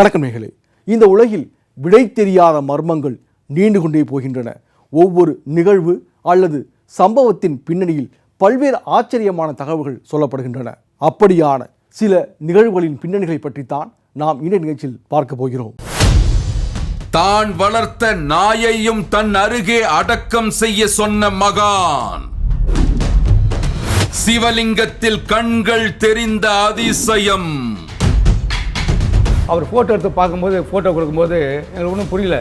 வணக்கம் இந்த உலகில் விடை தெரியாத மர்மங்கள் நீண்டு கொண்டே போகின்றன. ஒவ்வொரு நிகழ்வு அல்லது சம்பவத்தின் பின்னணியில் பல்வேறு ஆச்சரியமான தகவல்கள் சொல்லப்படுகின்றன. அப்படியான சில நிகழ்வுகளின் பின்னணிகளை பற்றித்தான் நாம் இந்த நிகழ்ச்சியில் பார்க்க போகிறோம். தான் வளர்த்த நாயையும் தன் அருகே அடக்கம் செய்ய சொன்ன மகான். சிவலிங்கத்தில் கண்கள் தெரிந்த அதிசயம். அவர் ஃபோட்டோ எடுத்து பார்க்கும்போது ஃபோட்டோ கொடுக்கும்போது எங்களுக்கு ஒன்றும் புரியல.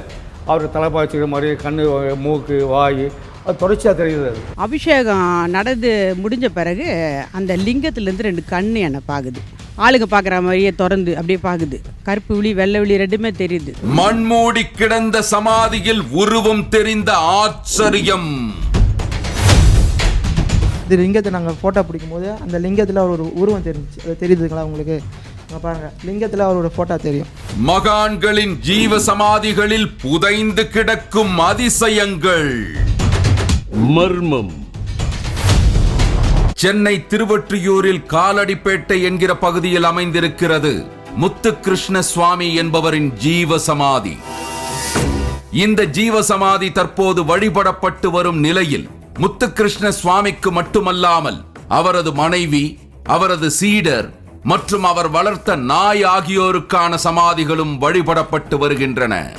அவர் தலைப்பா வச்சுக்கிற மாதிரி கண் மூக்கு வாய் அது தொடர்ச்சியாக தெரியுது அது. அபிஷேகம் நடந்து முடிஞ்ச பிறகு அந்த லிங்கத்துலேருந்து ரெண்டு கண் என்னை பார்க்குது ஆளுங்க பார்க்குற மாதிரியே திறந்து அப்படியே பார்க்குது கருப்பு விழி வெள்ளை விழி ரெண்டுமே தெரியுது. மண்மூடி கிடந்த சமாதியில் உருவம் தெரிந்த ஆச்சரியம். இது லிங்கத்தை நாங்கள் ஃபோட்டோ பிடிக்கும்போது அந்த லிங்கத்தில் ஒரு உருவம் தெரிஞ்சிச்சு அது தெரியுதுங்களா உங்களுக்கு? அங்கே பாருங்கள் லிங்கத்தில் அவரோட ஃபோட்டோ தெரியும். மகான்களின் ஜீவ சமாதிகளில் புதைந்து கிடக்கும் அதிசயங்கள். மர்மம். சென்னை திருவொற்றியூரில் காலடிப்பேட்டை என்கிற பகுதியில் அமைந்திருக்கிறது முத்துகிருஷ்ண சுவாமி என்பவரின் ஜீவ சமாதி. இந்த ஜீவ சமாதி தற்போது வழிபடப்பட்டு வரும் நிலையில் முத்துகிருஷ்ண சுவாமிக்கு மட்டுமல்லாமல் அவரது மனைவி அவரது சீடர் மற்றும் அவர் வளர்த்த நாய் ஆகியோருக்கான சமாதிகளும் வழிபடப்பட்டு வருகின்றன.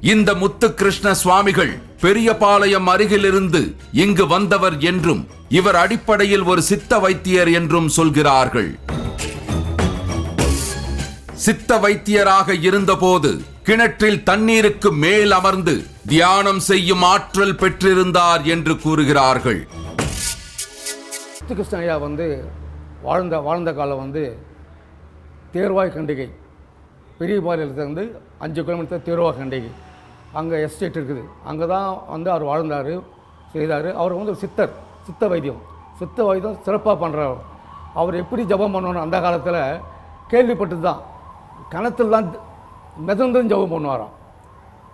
இந்த முத்துகிருஷ்ண சுவாமிகள் பெரியபாளையம் அருகிலிருந்து இங்கு வந்தவர் என்றும் இவர் அடிப்படையில் ஒரு சித்த வைத்தியர் என்றும் சொல்கிறார்கள். சித்த வைத்தியராக இருந்தபோது கிணற்றில் தண்ணீருக்கு மேல் அமர்ந்து தியானம் செய்யும் ஆற்றல் பெற்றிருந்தார் என்று கூறுகிறார்கள். சித்து ஐயா வந்து வாழ்ந்த வாழ்ந்த காலம் வந்து தேர்வாய் கண்டிகை. பெரிய பாளையத்துலேருந்து அஞ்சு கிலோமீட்டர் தேர்வாய் கண்டிகை. அங்கே எஸ்டேட் இருக்குது. அங்கே தான் வந்து அவர் வாழ்ந்தார் செய்தார். அவர் வந்து சித்தர் சித்த வைத்தியம். சித்த வைத்தியம் சிறப்பாக பண்ணுறார் அவர் எப்படி ஜெபம் பண்ணணும் அந்த காலத்தில் கேள்விப்பட்டது தான் கணத்தில் தான் மிதந்தும் ஜெபம் பண்ணுவாராம்.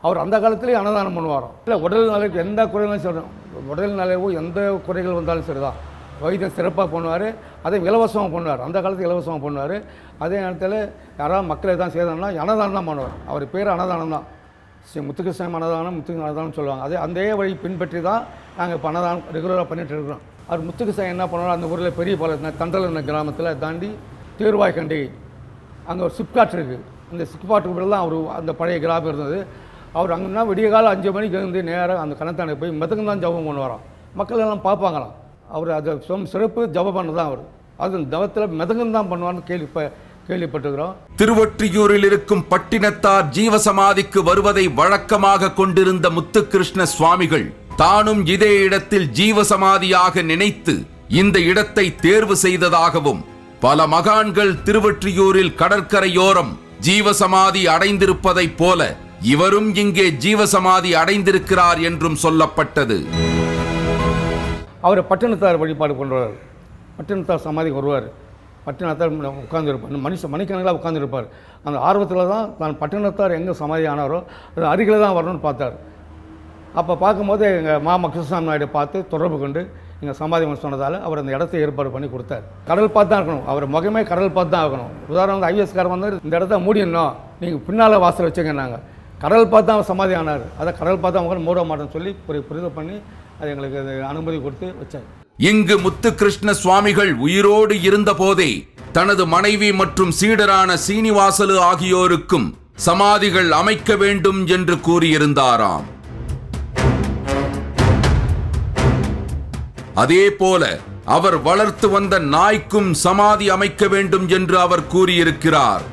அவர் அந்த காலத்துலேயே அன்னதானம் பண்ணுவாராம். இல்லை உடல் நிலைக்கு எந்த குறைகளும் சரி உடல் நலைவோ எந்த குறைகள் வந்தாலும் சரிதான். வைத்தியம் சிறப்பாக பண்ணுவார். அதை இலவசமாக பண்ணுவார். அந்த காலத்தில் இலவசமாக பண்ணுவார். அதே நேரத்தில் யாராவது மக்களை எதாவது செய்தாங்கன்னா அன்னதானம் தான் பண்ணுவார். அவர் பேர் அன்னதானம் தான். ஸ்ரீ முத்துகிருஷ்ணன் அன்னதானம் முத்துக்கு அன்னதானம் சொல்லுவாங்க. அதே அதே வழி பின்பற்றி தான் நாங்கள் இப்போ அன்னதானம் ரெகுலராக பண்ணிகிட்டு இருக்கிறோம். அவர் முத்துகிருஷ்ணன் என்ன பண்ணுவார்? அந்த ஊரில் பெரிய பாளையம் தண்டல் கிராமத்தில் தாண்டி தேர்வாய் கண்டிகை அங்கே ஒரு சிப்காட் இருக்குது அந்த சிப்காட்டுக்கு தான் அவர் அந்த பழைய கிராமம் இருந்தது. அவர் அங்கன்னா விடிய காலம் அஞ்சு மணிக்கு வந்து நேராக அந்த கணத்தானை போய் மிதக்கம் தான் ஜபம் பண்ணுவாராம். மக்கள் எல்லாம் பார்ப்பாங்களாம். அவர் அதை சொம் சிறப்பு ஜபம் பண்ண தான் அவர். அது தவத்தில் மிதங்கம் தான் பண்ணுவான்னு கேள்வி கேள்விப்பட்டிருக்கிறோம். திருவொற்றியூரில் இருக்கும் பட்டினத்தார் ஜீவசமாதிக்கு வருவதை வழக்கமாக கொண்டிருந்த முத்துகிருஷ்ண சுவாமிகள் தானும் இதே இடத்தில் ஜீவசமாதியாக நினைத்து இந்த இடத்தை தேர்வு செய்ததாகவும் பல மகான்கள் திருவொற்றியூரில் கடற்கரையோரம் ஜீவசமாதி அடைந்திருப்பதைப் போல இவரும் இங்கே ஜீவசமாதி அடைந்திருக்கிறார் என்றும் சொல்லப்பட்டது. அவர் பட்டினத்தார் வழிபாடு பண்ணுறார் பட்டினத்தார் சமாதிக்கு வருவார். பட்டினத்தார் உட்காந்துருப்பார் மனுஷ மணிக்கணக்கில் உட்காந்துருப்பார் அந்த ஆர்வத்தில் தான் தான் பட்டினத்தார் எங்கே சமாதி ஆனாரோ அது அருகில் தான் வரணும்னு பார்த்தார். அப்போ பார்க்கும்போது எங்கள் மாமா கிருஷ்ணசாமி நாயுடு பார்த்து தொடர்பு கொண்டு எங்கள் சமாதி சொன்னதால் அவர் அந்த இடத்த ஏற்பாடு பண்ணி கொடுத்தார். கடல் பார்த்து தான் இருக்கணும். அவர் முகமே கடல் பார்த்து தான் ஆகணும். உதாரணம் வந்து ஐஎஸ்காரன் வந்து இந்த இடத்த மூடிடணும் நீங்கள் பின்னால் வாசல் வச்சுங்கன்னாங்க கடல் பார்த்து தான் அவர் சமாதி ஆனார். அதை கடல் பார்த்து அவங்க மூட மாட்டேன்னு சொல்லி புரி புரிதல் பண்ணி அது எங்களுக்கு அது அனுமதி கொடுத்து வச்சார். இங்கு முத்துகிருஷ்ண சுவாமிகள் உயிரோடு இருந்த போதே தனது மனைவி மற்றும் சீடரான சீனிவாசலு ஆகியோருக்கும் சமாதிகள் அமைக்க வேண்டும் என்று கூறியிருந்தாராம். அதே போல அவர் வளர்த்து வந்த நாய்க்கும் சமாதி அமைக்க வேண்டும் என்று அவர் கூறியிருக்கிறார்.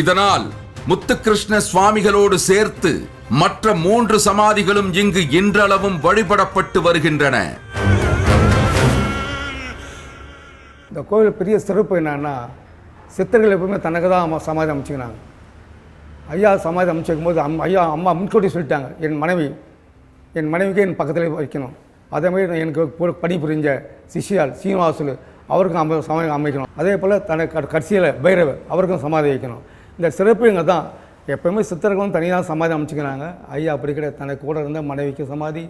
இதனால் முத்துகிருஷ்ண சுவாமிகளோடு சேர்த்து மற்ற மூன்று சமாதிகளும் இங்கு இன்றளவும் வழிபடப்பட்டு வருகின்றன. இந்த கோவில் பெரிய சிறப்பு என்னன்னா சித்தர்கள் எப்பவுமே தனக்கு தான் சமாதி அமைச்சுக்கிறாங்க ஐயா சமாதி அமைச்சிருக்கும் போது அம் ஐயா அம்மா முன்கூட்டி சொல்லிட்டாங்க என் மனைவி என் மனைவிக்கு என் பக்கத்தில் வைக்கணும். அதே மாதிரி எனக்கு பணி புரிஞ்ச சிஷியால் சீனிவாசுலு அவருக்கும் அமை சமாதி அமைக்கணும். அதே போல் தனக்கு கடைசியில் பைரவர் அவருக்கும் சமாதி வைக்கணும். இந்த சிறப்புங்க தான் எப்பவுமே சித்தர்களும் தனியாக சமாதி அமைச்சுக்கிறாங்க. ஐயா அப்படி கிடையாது. தனக்கு கூட இருந்த மனைவிக்கு சமாதி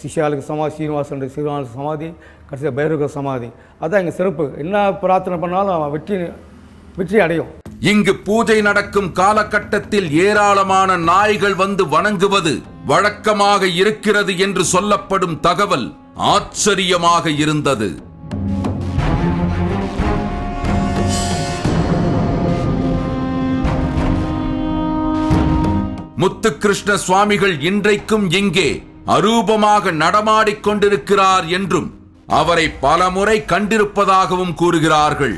சிஷியாளுக்கு சமாதி சீனிவாசன் சீனிவாசன் சமாதி கடைசியாக பைரவ சமாதி. அதான் எங்கள் சிறப்பு. என்ன பிரார்த்தனை பண்ணாலும் வெற்றி வெற்றி அடையும். இங்கு பூஜை நடக்கும் காலகட்டத்தில் ஏராளமான நாய்கள் வந்து வணங்குவது வழக்கமாக இருக்கிறது என்று சொல்லப்படும் தகவல் ஆச்சரியமாக இருந்தது. முத்துகிருஷ்ண சுவாமிகள் இன்றைக்கும் இங்கே அரூபமாக நடமாடிக் கொண்டிருக்கிறார் என்றும் அவரை பலமுறை கண்டிருப்பதாகவும் கூறுகிறார்கள்.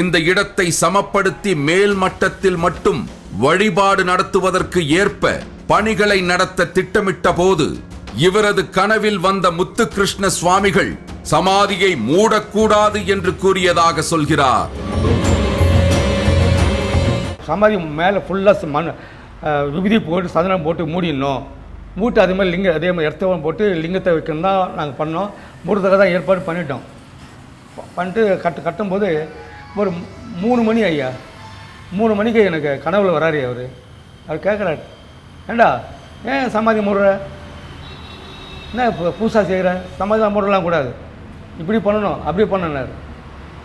இந்த இடத்தை சமப்படுத்தி மேல் மட்டத்தில் மட்டும் வழிபாடு நடத்துவதற்கு ஏற்ப பணிகளை நடத்த திட்டமிட்ட போது இவரது கனவில் வந்த முத்துகிருஷ்ண சுவாமிகள் சமாதியை மூடக்கூடாது என்று கூறியதாக சொல்கிறார். சமாதி மேலே ஃபுல்லாக மண் விபதி போட்டு சந்தனம் போட்டு மூடிடணும். மூட்டு அதே மாதிரி லிங்க அதே மாதிரி இடத்த போட்டு லிங்கத்தை வைக்கணும் தான் நாங்கள் பண்ணோம் மூடுறதுக்காக தான் ஏற்பாடு பண்ணிட்டோம். பண்ணிட்டு கட்டு கட்டும்போது ஒரு மூணு மணி ஐயா. மூணு மணிக்கு எனக்கு கனவுல வராரு அவர். அவர் கேட்குறாரு ஏண்டா ஏன் சமாதி மூடுற? என்ன இப்போ பூசா செய்கிற சமாதி மூடலாம் கூடாது. இப்படி பண்ணணும் அப்படி பண்ணனார்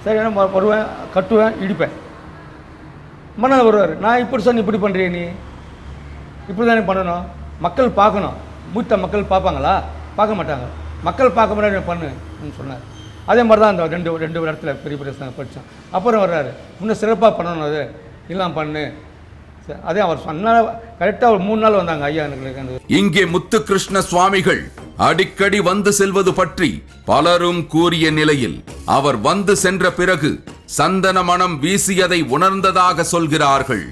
சரி என்ன வருவேன் கட்டுவேன் இடிப்பேன். மன்னர் வருவார். நான் இப்படி சொன்ன இப்படி பண்ணுறிய நீ. இப்படி தானே பண்ணணும். மக்கள் பார்க்கணும். மூத்த மக்கள் பார்ப்பாங்களா? பார்க்க மாட்டாங்க. மக்கள் பார்க்க முன்னாடி பண்ணுன்னு சொன்னார். அதே மாதிரி தான் அந்த ரெண்டு ரெண்டு இடத்துல பெரிய பெரிய படித்தோம் அப்புறம் வர்றாரு. இன்னும் சிறப்பாக பண்ணணும் அது. எல்லாம் பண்ணு. அதே அவர் சொன்னால் கரெக்டாக ஒரு மூணு நாள் வந்தாங்க ஐயா எனக்கு இங்கே இங்கே முத்துகிருஷ்ண சுவாமிகள். அடிக்கடி வந்து செல்வது பற்றி பலரும் கூறிய நிலையில் அவர் வந்து சென்ற பிறகு சந்தன மனம் வீசியதை உணர்ந்ததாக சொல்கிறார்கள்.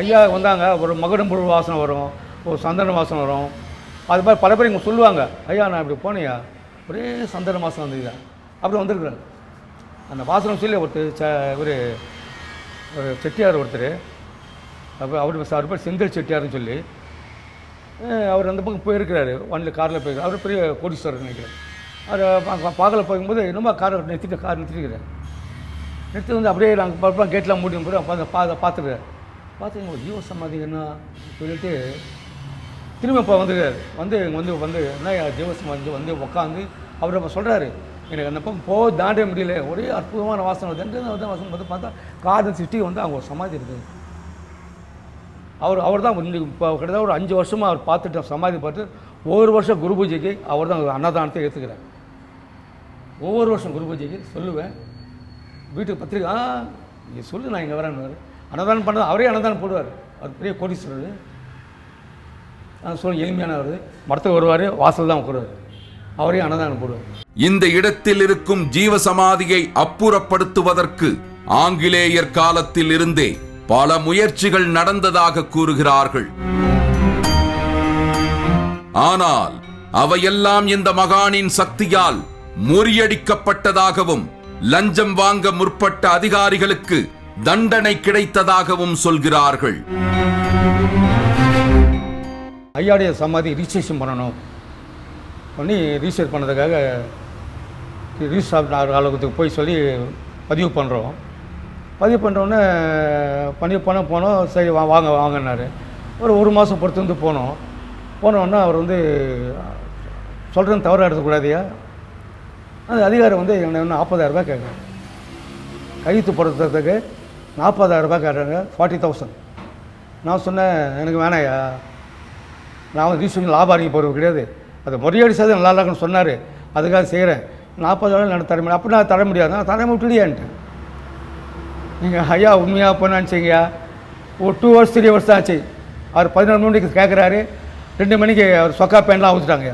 ஐயா வந்தாங்க ஒரு மகுடம்புழு வாசனை வரும் ஒரு சந்தன வாசனை வரும். அது மாதிரி பல பேர் இங்கே சொல்லுவாங்க ஐயா நான் இப்படி போனேயா ஒரே சந்தன வாசனை வந்ததுயா அப்படி வந்திருக்குறாங்க அந்த வாசனை சொல்லி ஒருத்தர் ச ஒரு ஒரு செட்டியார் ஒருத்தர் அப்போ அவர் அவர் பேர் செந்தில் செட்டியார்னு சொல்லி அவர் அந்த பக்கம் போயிருக்கிறாரு. வண்டியில் காரில் போயிருக்காரு அவர் பெரிய கோடீஸ்வரர் நினைக்கிறேன். அவர் பார்க்கல போகும்போது என்னமோ காரை நிறுத்திட்டு கார் நிறுத்திருக்கிறேன் நிறுத்தி வந்து அப்படியே நாங்கள் பார்ப்போம் கேட்லாம் மூடி போய் பா பார்த்துருக்காரு பார்த்து ஜீவ சமாதி என்ன சொல்லிட்டு திரும்ப இப்போ வந்துருக்காரு வந்து இங்கே வந்து வந்து என்ன ஜீவ சமாதி வந்து உட்காந்து அவர் அப்போ சொல்கிறாரு எனக்கு அந்த பக்கம் போக தாண்டவே முடியல. ஒரே அற்புதமான வாசனை வருது. எங்கே வந்து வாசனை வந்து பார்த்தா கார்டன் சிட்டி வந்து அவங்க ஒரு சமாதி இருக்குது. அவர் அவர் தான் இப்போ கிட்டத்தட்ட ஒரு அஞ்சு வருஷமாக அவர் பார்த்துட்டு சமாதி பார்த்து ஒவ்வொரு வருஷம் குரு பூஜைக்கு அவர் தான் அன்னதானத்தை ஏற்றுக்கிறார் ஒவ்வொரு வருஷம் குரு பூஜைக்கு சொல்லுவேன். வீட்டுக்கு பத்திரிக்கை ஆ நீ சொல்லு நான் இங்கே வரேன்னு அன்னதானம் பண்ணது அவரே அன்னதானம் போடுவார். அவர் பெரிய கோடீஸ்வரர். நான் சொல்ல எளிமையானவர். மரத்துக்கு வருவார் வாசல் தான் உட்காருவார். அவரே அன்னதானம் போடுவார். இந்த இடத்தில் இருக்கும் ஜீவசமாதியை அப்புறப்படுத்துவதற்கு ஆங்கிலேயர் காலத்தில் இருந்தே பல முயற்சிகள் நடந்ததாக கூறுகிறார்கள். ஆனால் அவையெல்லாம் இந்த மகானின் சக்தியால் முறியடிக்கப்பட்டதாகவும் லஞ்சம் வாங்க முற்பட்ட அதிகாரிகளுக்கு தண்டனை கிடைத்ததாகவும் சொல்கிறார்கள். ஐயாடைய சமாதி ரிஜிஸ்ட்ரேஷன் பண்ணணும். பண்ணி ரிஜிஸ்டர் பண்ணதுக்காக ரிஜிஸ்டர் அலுவலகத்துக்கு போய் சொல்லி பதிவு பண்ணுறோம் பதிவு பண்ணுறோன்னே பதிவு பண்ண போனோம் சரி வா வாங்க வாங்கன்னாரு. ஒரு ஒரு மாதம் பொறுத்து வந்து போனோம். போனோடனே அவர் வந்து சொல்கிறேன் தவறாக எடுத்துக்கூடாதியா அந்த அதிகாரி வந்து என்ன நாற்பதாயிரரூபா கேட்குறாங்க கையெழுத்து போடுறதுக்கு நாற்பதாயிரரூபா கேட்குறாங்க ஃபார்ட்டி தௌசண்ட் நான் சொன்னேன் எனக்கு வேணாயா நான் வந்து லாபம் லாபாரிங்க போகிறது கிடையாது. அது முறையடி செய்து நல்லா இருக்குன்னு சொன்னார். அதுக்காக செய்கிறேன் நாற்பதாயிரம் நான் தர முடியும் அப்படி நான் தர முடியாது நான் தர விட்டுடியான்ட்டேன் நீங்கள் ஐயா உண்மையாக போனான்னு செய்யுங்கய்யா ஒரு டூ ஹவர்ஸ் த்ரீ ஹவர்ஸ் தான் ஆச்சு. அவர் பதினொரு மணிக்கு கேட்குறாரு ரெண்டு மணிக்கு அவர் சொக்கா பேன்லாம் அவுத்துட்டாங்க.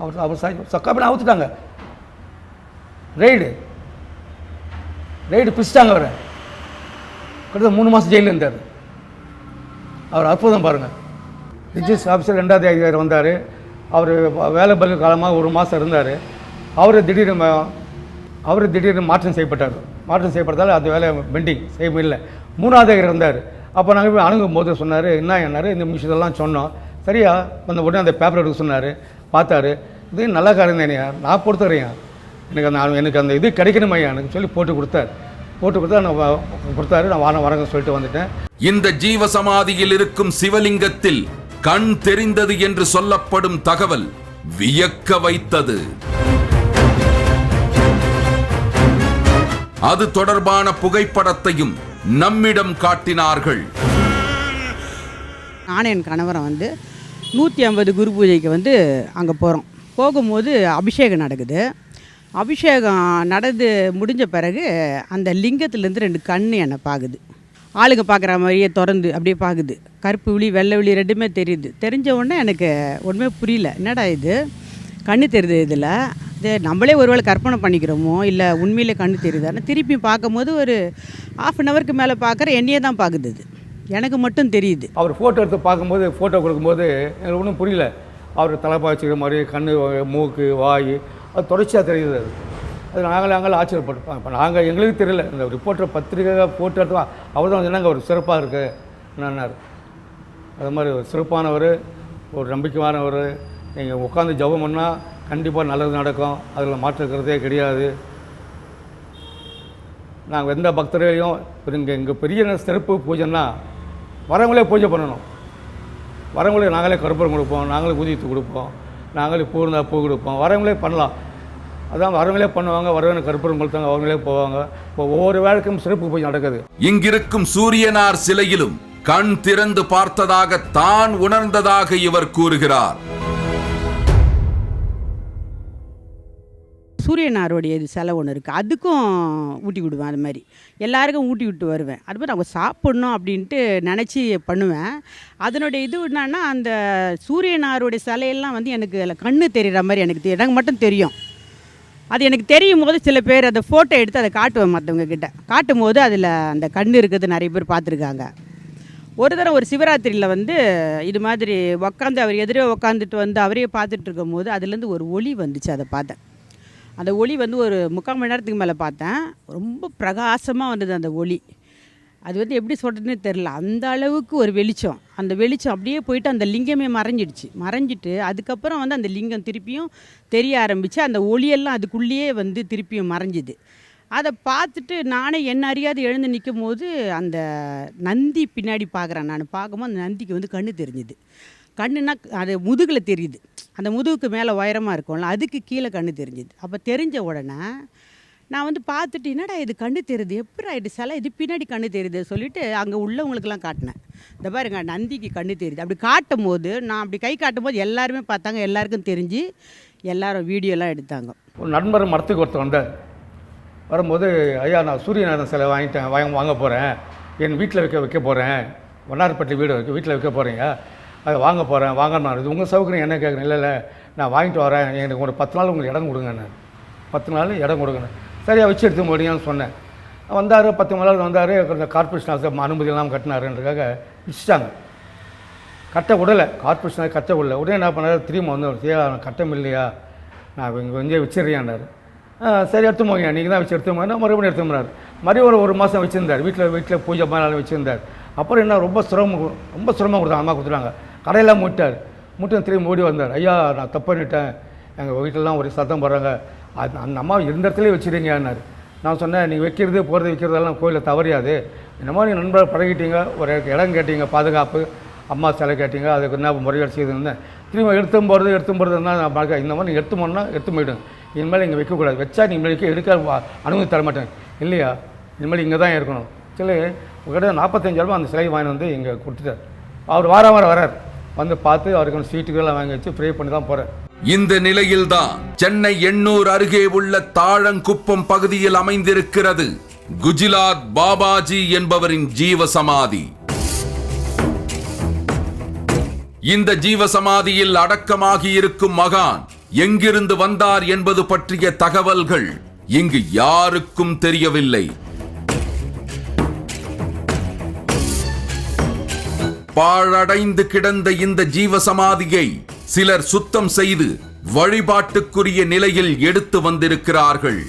அவர் அவர் சாய் சொக்கா பேன் அவுத்துட்டாங்க. ரெய்டு. ரெய்டு பிடிச்சிட்டாங்க அவரை. கிட்டத்தட்ட மூணு மாதம் ஜெயிலில் இருந்தார். அவர் அற்புதம் பாருங்கள் ரிஜிஸ்டர் ஆஃபீஸர் ரெண்டாவது அதிகாரி வந்தார். அவர் வேலை பதில் காலமாக ஒரு மாதம் இருந்தார். அவர் திடீர்னு அவர் திடீர்னு மாற்றம் செய்யப்பட்டார். மாற்றம் செய்யப்பட்டதால் அந்த வேலை பெண்டிங் செய்ய முடியல மூணாவது இருந்தார். அப்போ நாங்கள் போய் அணுகும் போது சொன்னார் என்ன என்னார் இந்த விஷயத்தெல்லாம் சொன்னோம். சரியா? அந்த உடனே அந்த பேப்பர் எடுக்க சொன்னார். பார்த்தாரு. இது நல்ல காரியம் தானே நான் பொறுத்தவரையும் எனக்கு அந்த எனக்கு அந்த இது கிடைக்கணுமே எனக்கு சொல்லி போட்டு கொடுத்தார். போட்டு கொடுத்தா நான் வ- கொடுத்தாரு. நான் வாரம் வரங்க சொல்லிட்டு வந்துட்டேன். இந்த ஜீவசமாதியில் இருக்கும் சிவலிங்கத்தில் கண் தெரிந்தது என்று சொல்லப்படும் தகவல் வியக்க வைத்தது. அது தொடர்பான புகைப்படத்தையும் நம்மிடம் காட்டினார்கள். நானும் என் கணவரை வந்து நூற்றி ஐம்பது குரு பூஜைக்கு வந்து அங்கே போகிறோம் போகும்போது அபிஷேகம் நடக்குது. அபிஷேகம் நடந்து முடிஞ்ச பிறகு அந்த லிங்கத்துலேருந்து ரெண்டு கண் என்னை பார்க்குது ஆளுங்க பார்க்குற மாதிரியே திறந்து அப்படியே பார்க்குது கருப்பு விழி வெள்ளை விழி ரெண்டுமே தெரியுது. தெரிஞ்ச உடனே எனக்கு ஒன்றுமே புரியல. என்னடா இது? கண்ணு தெரியுது இதில். இது நம்மளே ஒருவேளை கற்பனை பண்ணிக்கிறோமோ இல்லை உண்மையிலே கண்ணு தெரியுது ஆனால் திருப்பி பார்க்கும்போது ஒரு ஆஃப் அன் ஹவருக்கு மேலே பார்க்குற என்னையே தான் பார்க்குது இது. எனக்கு மட்டும் தெரியுது. அவர் ஃபோட்டோ எடுத்து பார்க்கும்போது ஃபோட்டோ கொடுக்கும்போது எனக்கு ஒன்றும் புரியல. அவர் தலைப்பா வச்சுக்கிற மாதிரி கண் மூக்கு வாய் அது தொடர்ச்சியாக தெரியுது அது. அது நாங்களே நாங்களே ஆச்சரியப்பட்டோம். இப்போ நாங்கள் எங்களுக்கு தெரியல. இந்த ரிப்போர்ட்டர் பத்திரிக்கை போட்டு எடுத்து அவர் தான் சொன்னாங்க ஒரு சிறப்பாக இருக்குது என்னார் அது மாதிரி ஒரு சிறப்பானவர் ஒரு நம்பிக்கையானவர் நீங்கள் உட்காந்து ஜெபம் பண்ணால் கண்டிப்பாக நல்லது நடக்கும். அதில் மாற்றுக்கிறதே கிடையாது. நாங்கள் எந்த பக்தர்களையும் இங்கே இங்கே பெரிய சிறப்பு பூஜைன்னா வரவங்களே பூஜை பண்ணணும். வரவங்களே நாங்களே கருப்பூரம் கொடுப்போம் நாங்களே ஊதியத்து கொடுப்போம் நாங்களே பூ இருந்தால் பூ கொடுப்போம் வரவங்களே பண்ணலாம். அதான் வரவங்களே பண்ணுவாங்க வரவங்க கருப்பரம் கொடுத்தாங்க அவங்களே போவாங்க. இப்போ ஒவ்வொரு வேலைக்கும் சிறப்பு பூஜை நடக்குது. இங்கிருக்கும் சூரியனார் சிலையிலும் கண் திறந்து பார்த்ததாக தான் உணர்ந்ததாக இவர் கூறுகிறார். சூரியனாருடைய இது சிலை ஒன்று இருக்குது அதுக்கும் ஊட்டி விடுவேன் அது மாதிரி. எல்லாருக்கும் ஊட்டி விட்டு வருவேன். அது மாதிரி அவங்க சாப்பிட்ணும் அப்படின்ட்டு நினச்சி பண்ணுவேன். அதனுடைய இது என்னன்னா அந்த சூரியனாருடைய சிலையெல்லாம் வந்து எனக்கு அதில் கண்ணு தெரிகிற மாதிரி எனக்கு தெ- எனக்கு மட்டும் தெரியும். அது எனக்கு தெரியும் போது சில பேர் அந்த ஃபோட்டோ எடுத்து அதை காட்டுவேன் மற்றவங்க கிட்ட. காட்டும் போது அதில் அந்த கண் இருக்கிறது நிறைய பேர் பார்த்துருக்காங்க. ஒரு தடவை ஒரு சிவராத்திரியில் வந்து இது மாதிரி உக்காந்து அவர் எதிரே உக்காந்துட்டு வந்து அவரையே பார்த்துட்டு இருக்கும்போது அதுலேருந்து ஒரு ஒளி வந்துச்சு அதை பார்த்தேன். அந்த ஒளி வந்து ஒரு முக்கால் மணி நேரத்துக்கு மேலே பார்த்தேன். ரொம்ப பிரகாசமாக வந்தது அந்த ஒளி. அது வந்து எப்படி சொல்கிறதுனே தெரில அந்த அளவுக்கு ஒரு வெளிச்சம். அந்த வெளிச்சம் அப்படியே போயிட்டு அந்த லிங்கமே மறைஞ்சிடுச்சு. மறைஞ்சிட்டு அதுக்கப்புறம் வந்து அந்த லிங்கம் திருப்பியும் தெரிய ஆரம்பித்து அந்த ஒளியெல்லாம் அதுக்குள்ளேயே வந்து திருப்பியும் மறைஞ்சுது. அதை பார்த்துட்டு நானே என்ன அறியாது எழுந்து நிற்கும் போது அந்த நந்தி பின்னாடி பார்க்குறேன் நான். பார்க்கும்போது அந்த நந்திக்கு வந்து கண்ணு தெரிஞ்சுது. கண்ணுனா அது முதுகில் தெரியுது. அந்த முதுகுக்கு மேலே உயரமாக இருக்கும்ல அதுக்கு கீழே கண்ணு தெரிஞ்சுது. அப்போ தெரிஞ்ச உடனே நான் வந்து பார்த்துட்டு என்னடா இது கண்ணு தெரியுது? எப்படி ஆகிட்டு சில? இது பின்னாடி கண்ணு தெரியுது? சொல்லிட்டு அங்கே உள்ளவங்களுக்கெல்லாம் காட்டினேன். இந்த பாருங்க நந்திக்கு கண்ணு தெரியுது. அப்படி காட்டும் போது நான் அப்படி கை காட்டும் போது எல்லாருமே பார்த்தாங்க எல்லாருக்கும் தெரிஞ்சு எல்லாரும் வீடியோலாம் எடுத்தாங்க. ஒரு நண்பர் மரத்துக்கு ஒருத்தர் வந்தார். வரும்போது ஐயா நான் சூரியநாதன் சிலை வாங்கிட்டேன் வாங்க வாங்க போகிறேன் என் வீட்டில் வைக்க வைக்க போகிறேன் வண்ணாரப்பட்டி வீடு வைக்க வீட்டில் வைக்க போகிறீங்க அதை வாங்க போகிறேன் வாங்கன்னு இது உங்கள் சவுக்கரியம் என்ன கேட்குறேன் இல்லை இல்லை நான் வாங்கிட்டு வரேன். எனக்கு ஒரு பத்து நாள் உங்களுக்கு இடம் கொடுங்கண்ணே பத்து நாள் இடம் கொடுங்கண்ணே சரியாக வச்சு எடுத்து முடியும்னு சொன்னேன். வந்தார் பத்து நாள் வந்தார். இந்த கார்பரேஷன் ஆஃபீஸ் அனுமதி எல்லாம் கட்டினாருன்றதுக்காக இடிச்சிட்டாங்க. கட்ட விடலை. கார்பரேஷனாக கட்ட விடல. உடனே என்ன பண்ணார்? திரும்ப வந்து ஐயா நான் கட்டம் இல்லையா நான் இங்கே கொஞ்சம் வச்சிடுறியான்னாரு சரி எடுத்து போங்க. நீங்கள் தான் வச்சு எடுத்து போங்க. மறுபடியும் எடுத்து போனார். மறுபடியும் ஒரு ஒரு மாதம் வச்சுருந்தார். வீட்டில் வீட்டில் பூஜை மாதிரி வச்சுருந்தார். அப்புறம் என்ன ரொம்ப சிரமம் ரொம்ப சிரமம் கொடுத்தாங்க. அம்மா கொடுத்துட்டாங்க. கடையெல்லாம் மூட்டார். மூட்டு திரும்பி ஓடி வந்தார். ஐயா நான் தப்பு பண்ணிட்டேன். எங்கள் வீட்டிலலாம் ஒரு சத்தம் போடுறாங்க. அது அந்த அம்மா இருந்த இடத்துலேயே வச்சுருங்கன்னாரு. நான் சொன்னேன் நீங்கள் வைக்கிறது போகிறது வைக்கிறதெல்லாம் கோயிலில் தவறியாது. இந்த மாதிரி நண்பர் பழகிட்டீங்க. ஒரு இடம் கேட்டீங்க பாதுகாப்பு. அம்மா சிலை கேட்டீங்க அதுக்கு என்ன முறைகள் செய்திருந்தேன் திரும்ப எடுத்தும் போகிறது எடுத்தும் போகிறது தான் நான் பார்க்க இந்த மாதிரி எடுத்து போனா எடுத்து போயிடும். இனிமேல் இங்கே வைக்கக்கூடாது. வச்சா நீங்கள் இனிமேல் எடுக்க அனுமதி தர மாட்டேன். இல்லையா? இனிமேல் இங்கே தான் இருக்கணும். சிலை உங்கள்கிட்ட நாற்பத்தஞ்சாயிரம் ரூபா அந்த சிலையை வாங்கி வந்து இங்கே கொடுத்துட்டார். அவர் வாரம் வாரம் வரார் வந்து பார்த்து அவருக்கு சீட்டுகள்லாம் வாங்கி வச்சு ப்ரே பண்ணி தான் போகிறார் இந்த நிலையில்தான் சென்னை எண்ணூர் அருகே உள்ள தாழங்குப்பம் பகுதியில் அமைந்திருக்கிறது குஜிலாத் பாபாஜி என்பவரின் ஜீவசமாதி. இந்த ஜீவசமாதியில் அடக்கமாகி இருக்கும் மகான் எங்கிருந்து வந்தார் என்பது பற்றிய தகவல்கள் இங்கு யாருக்கும் தெரியவில்லை. பாழடைந்து கிடந்த இந்த ஜீவசமாதியை சிலர் சுத்தம் செய்து வழிபாட்டுக்குரிய நிலையில் எடுத்து வந்திருக்கிறார்கள்.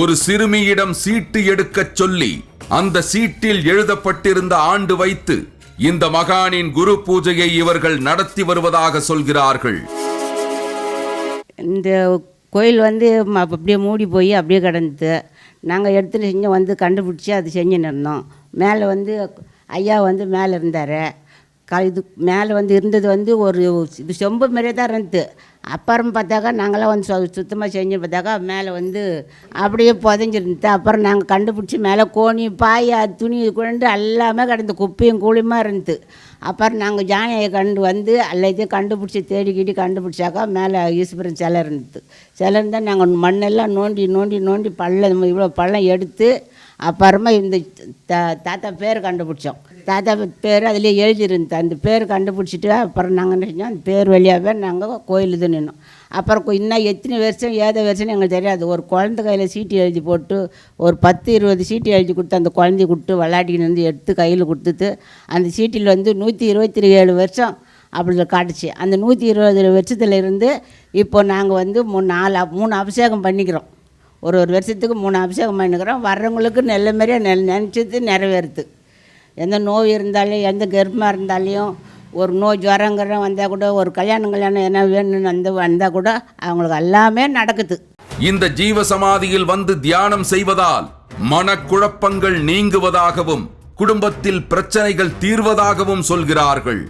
ஒரு சிறுமியிடம் சீட்டு எடுக்கச் சொல்லி அந்த சீட்டில் எழுதப்பட்டிருந்த ஆண்டு வைத்து இந்த மகானின் குரு பூஜையை இவர்கள் நடத்தி வருவதாக சொல்கிறார்கள். இந்த கோயில் வந்து அப்படியே மூடி போய் அப்படியே கிடந்தது. நாங்கள் எடுத்துகிட்டு செஞ்சு வந்து கண்டுபிடிச்சி அது செஞ்சுன்னு இருந்தோம். மேலே வந்து ஐயா வந்து மேலே இருந்தார். க இது மேலே வந்து இருந்தது வந்து ஒரு இது செம்பு மாதிரியே தான் இருந்தது. அப்புறம் பார்த்தாக்கா நாங்களாம் வந்து சு சுத்தமாக செஞ்சு பார்த்தாக்கா மேலே வந்து அப்படியே புதஞ்சிருந்தது. அப்புறம் நாங்கள் கண்டுபிடிச்சி மேலே கோணி பாய் துணி குழண்டு எல்லாமே கிடந்து குப்பையும் கூலியுமாக இருந்தது. அப்புறம் நாங்கள் ஜானியை கண்டு வந்து எல்லாத்தையும் கண்டுபிடிச்சி தேடிக்கிட்டு கண்டுபிடிச்சாக்கா மேலே ஈஸ்வரன் சிலை இருந்தது. சிலை இருந்தால் நாங்கள் மண்ணெல்லாம் நோண்டி நோண்டி நோண்டி பள்ளம் இவ்வளோ பள்ளம் எடுத்து அப்புறமா இந்த தா தாத்தா பேர் கண்டுபிடிச்சோம். தாத்தா பேர் அதிலே எழுதியிருந்தது. அந்த பேர் கண்டுபிடிச்சிட்டு அப்புறம் நாங்கள் என்ன செஞ்சோம்? அந்த பேர் வழியாகவே நாங்கள் கோயில் இது நின்னோம். அப்புறம் இன்னும் எத்தனை வருஷம் ஏதோ வருஷம்னு எங்களுக்கு தெரியாது. ஒரு குழந்தை கையில் சீட்டு எழுதி போட்டு ஒரு பத்து இருபது சீட்டு எழுதி கொடுத்து அந்த குழந்தைய கொடுத்து விளையாடிக்கின்னு வந்து எடுத்து கையில் கொடுத்துட்டு அந்த சீட்டில் வந்து நூற்றி இருபத்தி ஏழு வருஷம் அப்படி காட்டுச்சு. அந்த நூற்றி இருபது வருஷத்துல இருந்து இப்போ நாங்கள் வந்து மூணு நாலு அப்- மூணு அபிஷேகம் பண்ணிக்கிறோம். ஒரு ஒரு வருஷத்துக்கு மூணு அபிஷேகம் பண்ணிக்கிறோம். வர்றவங்களுக்கு நல்ல மாதிரியாக நெ நினச்சது நிறைவேறுது. எந்த நோய் இருந்தாலும் எந்த கர்ப்பமாக இருந்தாலையும் ஒரு நோய் ஜுரங்கிற வந்தால் கூட ஒரு கல்யாணம் கல்யாணம் என்ன வேணும்னு வந்து வந்தால் கூட அவங்களுக்கு எல்லாமே நடக்குது. இந்த ஜீவசமாதியில் வந்து தியானம் செய்வதால் மனக்குழப்பங்கள் நீங்குவதாகவும் குடும்பத்தில் பிரச்சனைகள் தீர்வதாகவும் சொல்கிறார்கள்.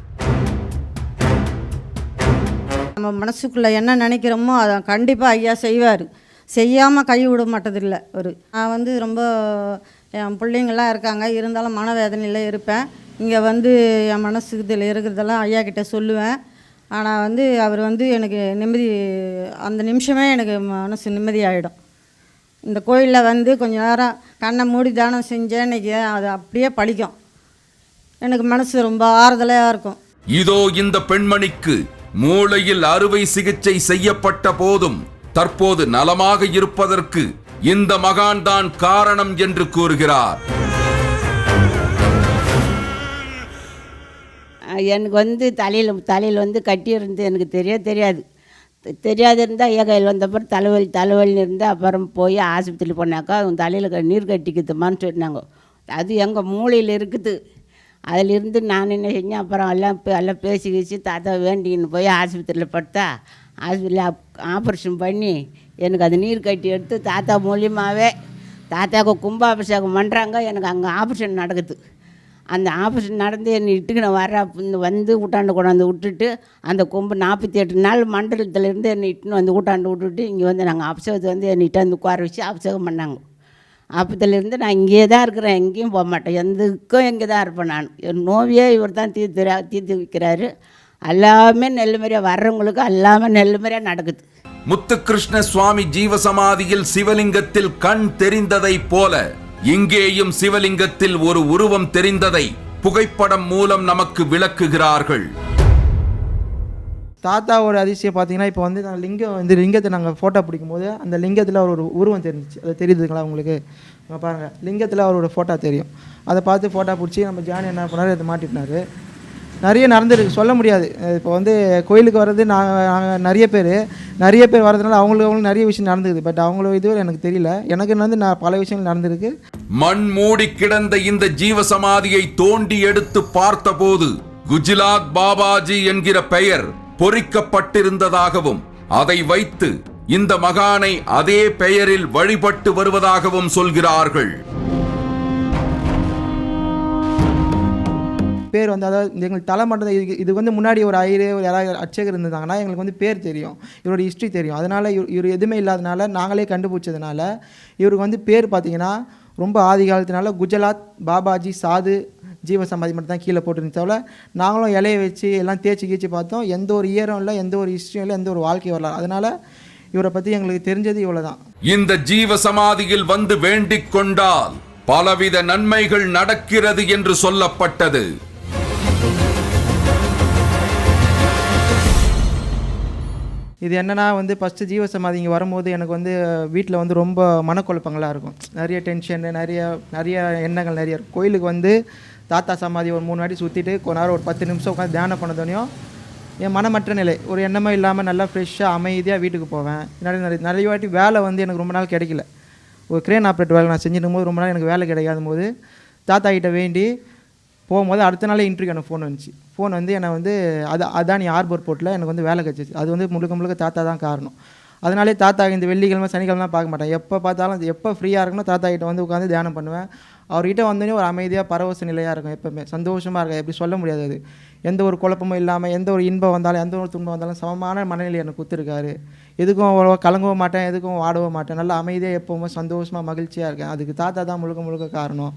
நம்ம மனசுக்குள்ளே என்ன நினைக்கிறோமோ அதை கண்டிப்பாக ஐயா செய்வார். செய்யாமல் கை விட மாட்டதில்ல அவர். நான் வந்து ரொம்ப என் பிள்ளைங்கள்லாம் இருக்காங்க. இருந்தாலும் மனவேதனையில் இருப்பேன். இங்கே வந்து என் மனசு இதில் இருக்கிறதெல்லாம் ஐயா கிட்டே சொல்லுவேன். ஆனால் வந்து அவர் வந்து எனக்கு நிம்மதி அந்த நிமிஷமே எனக்கு மனசு நிம்மதியாகிடும் இந்த கோயிலில் வந்து கொஞ்ச நேரம் கண்ணை மூடி தானம் செஞ்சேன். இன்னைக்கு அது அப்படியே பழிக்கும். எனக்கு மனசு ரொம்ப ஆறுதலாக இருக்கும். இதோ இந்த பெண்மணிக்கு மூளையில் அறுவை சிகிச்சை செய்யப்பட்ட போதும் தற்போது நலமாக இருப்பதற்கு இந்த மகான் தான் காரணம் என்று கூறுகிறார். எனக்கு வந்து தலையில் தலையில் வந்து கட்டியிருந்து எனக்கு தெரிய தெரியாது. தெரியாது இருந்தால் ஏகையில் வந்தப்பறம் தலைவலி தலைவலின்னு இருந்தால் அப்புறம் போய் ஆஸ்பத்திரியில் போனாக்கா உன் தலையில் நீர் கட்டிக்குதுமான்னு சொன்னாங்க. அது எங்கள் மூளையில் இருக்குது. அதிலிருந்து நான் என்ன செஞ்சேன்? அப்புறம் எல்லாம் எல்லாம் பேசி வச்சு தாத்தா வேண்டின்னு போய் ஆஸ்பத்திரியில் படுத்தா ஹாஸ்பிட்டலில் ஆப்ரேஷன் பண்ணி எனக்கு அது நீர் கட்டி எடுத்து தாத்தா மூலியமாகவே தாத்தாவுக்கு கும்பாபிஷேகம் பண்ணுறாங்க எனக்கு அங்கே ஆப்ரேஷன் நடக்குது. அந்த ஆப்ரேஷன் நடந்து என்னை இட்டுக்கின வர இந்த வந்து ஊட்டாண்டு கொண்டாந்து விட்டுட்டு அந்த கொம்பு நாற்பத்தி எட்டு நாள் மண்டலத்துலேருந்து என்னை இட்டுன்னு வந்து ஊட்டாண்டு விட்டுட்டு இங்கே வந்து நாங்கள் அபிஷேகத்தை வந்து என்னை இட்டாந்து உட்கார வச்சு அபிஷேகம் பண்ணாங்க. அப்பத்துலேருந்து நான் இங்கேயே தான் இருக்கிறேன். எங்கேயும் போக மாட்டேன். எந்தக்கும் இங்கே தான் இருப்பேன் நான். என் நோவியே இவர் தான் தீர்த்து தீர்த்து வைக்கிறாரு. எல்லாமே நெல்லுமரியாக வர்றவங்களுக்கு எல்லாமே நெல்லுமரியாக நடக்குது. முத்துகிருஷ்ண சுவாமி ஜீவசமாதியில் சிவலிங்கத்தில் கண் தெரிந்ததைப் போல இங்கேயும் சிவலிங்கத்தில் ஒரு உருவம் தெரிந்ததை புகைப்படம் மூலம் நமக்கு விளக்குகிறார்கள். தாத்தாவோட அதிசயம் பார்த்தீங்கன்னா இப்போ வந்து நாங்கள் லிங்கம் வந்து லிங்கத்தை நாங்கள் ஃபோட்டோ பிடிக்கும்போது அந்த லிங்கத்தில் ஒரு உருவம் தெரிஞ்சிச்சு. அது தெரியுதுங்களா உங்களுக்கு? பாருங்கள் லிங்கத்தில் அவரோட ஃபோட்டோ தெரியும். அதை பார்த்து ஃபோட்டோ பிடிச்சி நம்ம ஜானி என்ன பண்ணாரு அதை மாட்டினாரு நிறைய நடந்துருக்கு. சொல்ல முடியாது. இப்போ வந்து கோயிலுக்கு வர்றது நாங்கள் நிறைய பேர். நிறைய பேர் வர்றதுனால அவங்களுக்கு அவங்களுக்கு நிறைய விஷயம் நடந்துக்குது பட் அவங்களோட இதுவரை எனக்கு தெரியல. எனக்கு வந்து நான் பல விஷயங்கள் நடந்திருக்கு. மண் மூடி கிடந்த இந்த ஜீவசமாதியை தோண்டி எடுத்து பார்த்தபோது குஜிலாத் பாபாஜி என்கிற பெயர் பொறிக்கப்பட்டிருந்ததாகவும் அதை வைத்து இந்த மகானை அதே பெயரில் வழிபட்டு வருவதாகவும் சொல்கிறார்கள். பேர் வந்து அதாவது எங்களுக்கு தலைமட்டம் இது வந்து முன்னாடி ஒரு ஐயர் ஒரு யாராவது அர்ச்சகர் இருந்தாங்கன்னா எங்களுக்கு வந்து பேர் தெரியும். இவரோட ஹிஸ்ட்ரி தெரியும். அதனால் இவர் இவர் எதுவுமே இல்லாதனால நாங்களே கண்டுபிடிச்சதுனால இவருக்கு வந்து பேர் பார்த்தீங்கன்னா ரொம்ப ஆதி காலத்தினால குஜராத் பாபாஜி சாது ஜீவசமாதி மட்டும் தான் கீழே போட்டுருந்துச்சு தவிர நாங்களும் இலையை வச்சு எல்லாம் தேய்ச்சி கீச்சு பார்த்தோம். எந்த ஒரு ஈரம் இல்லை எந்த ஒரு ஹிஸ்ட்ரியும் இல்லை எந்த ஒரு வாழ்க்கை வரலாறு. அதனால் இவரை பற்றி எங்களுக்கு தெரிஞ்சது இவ்வளோ தான் இந்த ஜீவசமாதியில் வந்து வேண்டிக் கொண்டால் பலவித நன்மைகள் நடக்கிறது என்று சொல்லப்பட்டது. இது என்னன்னா வந்து ஃபஸ்ட்டு ஜீவசமாதி இங்கே வரும்போது எனக்கு வந்து வீட்டில் வந்து ரொம்ப மனக்குழப்பங்களாக இருக்கும். நிறைய டென்ஷன் நிறைய நிறைய எண்ணங்கள் நிறைய இருக்கும். கோயிலுக்கு வந்து தாத்தா சமாதி ஒரு மூணு வாட்டி சுற்றிட்டு கொஞ்ச நேரம் ஒரு பத்து நிமிஷம் உட்காந்து தியானம் பண்ணதோனையும் என் மனமற்ற நிலை. ஒரு எண்ணமே இல்லாமல் நல்லா ஃப்ரெஷ்ஷாக அமைதியாக வீட்டுக்கு போவேன். நிறைய நிறைய நிறைய வாட்டி வேலை வந்து எனக்கு ரொம்ப நாள் கிடைக்கல. ஒரு கிரேன் ஆப்ரேட் வேலை நான் செஞ்சிருக்கும் போது ரொம்ப நாள் எனக்கு வேலை கிடைக்காத போது தாத்தா கிட்ட வேண்டி போகும்போது அடுத்த நாளே இன்டர்வியூ எனக்கு ஃபோன் வந்துச்சு. ஃபோன் வந்து என்னை வந்து அது அதானி ஆர்பர் போர்ட்டில் எனக்கு வந்து வேலை கிடச்சிச்சு. அது வந்து முழுக்க முழுக்க தாத்தா தான் காரணம். அதனாலே தாத்தா இந்த வெள்ளிக்கிழமை சனிக்கிழமை பார்க்க மாட்டேன். எப்போ பார்த்தாலும் எப்போ ஃப்ரீயாக இருக்கணும் தாத்தா கிட்ட வந்து உட்காந்து தியானம் பண்ணுவேன். அவர்கிட்ட வந்தோடனே ஒரு அமைதியாக பரவச நிலையாக இருக்கும் எப்பவுமே. சந்தோஷமாக இருக்கும். எப்படி சொல்ல முடியாது அது. எந்த ஒரு குழப்பமும் இல்லாமல் எந்த ஒரு இன்பம் வந்தாலும் எந்த ஒரு துன்பம் வந்தாலும் சமமான மனநிலை எனக்கு கொடுத்துருக்காரு. எதுக்கும் அவ்வளோ கலங்கவும் மாட்டேன் எதுக்கும் வாடவும் மாட்டேன். நல்லா அமைதியாக எப்பவுமே சந்தோஷமாக மகிழ்ச்சியாக இருக்கேன். அதுக்கு தாத்தா தான் முழுக்க முழுக்க காரணம்.